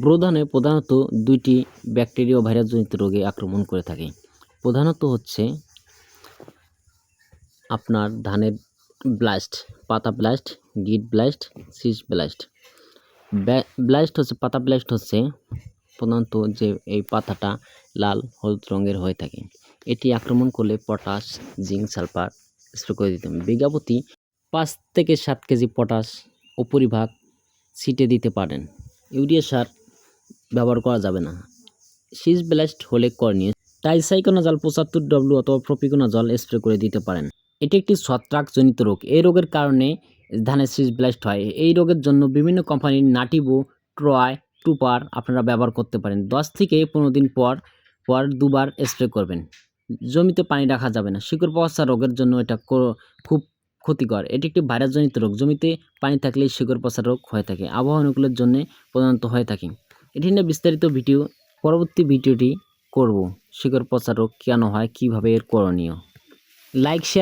Bro ধানে প্রধানত দুইটি ব্যাকটেরিয়া ও ভাইরাসজনিত রোগে আক্রমণ করে থাকে। প্রধানত হচ্ছে আপনার ধানের ব্লাস্ট পাতা ব্লাস্ট গিট ব্লাস্ট সিস ব্লাস্ট ব্লাস্ট হচ্ছে পাতা ব্লাস্ট হচ্ছে প্রধানত যে এই পাতাটা লাল, হলুদ রঙের হয়ে থাকে। এটি আক্রমণ করলে পটাশ, জিঙ্ক, সালফার স্প্রে করে দিতে বিঘা প্রতি পাঁচ থেকে সাত কেজি পটাশ উপরিভাগ ছিটে দিতে পারেন। ইউরিয়া সার ব্যবহার করা যাবে না। শীষ ব্লাস্ট হলে করণীয় টাইসাইকোনাজল পঁচাত্তর ডব্লিউ অথবা প্রপিকোনাজল স্প্রে করে দিতে পারেন। এটি একটি ছত্রাকজনিত রোগ। এই রোগের কারণে ধানের শীষ ব্লাস্ট হয়। এই রোগের জন্য বিভিন্ন কোম্পানির নাটিবো, ট্রয়, টুপার আপনারা ব্যবহার করতে পারেন। দশ থেকে পনেরো দিন পর পর দুবার স্প্রে করবেন। জমিতে পানি রাখা যাবে না। শিকড় পচা রোগের জন্য এটা খুব ক্ষতিকর। এটি একটি ভাইরাসজনিত রোগ। জমিতে পানি থাকলেই শিকড় পচা রোগ হয়ে থাকে। আবহাওয়া অনুকূলের জন্য প্রধানত হয়ে থাকে। এটি নিয়ে বিস্তারিত ভিডিও, পরবর্তী ভিডিওটি করব। শিকড় প্রচারক কেন হয়? কীভাবে এর করণীয়? Like share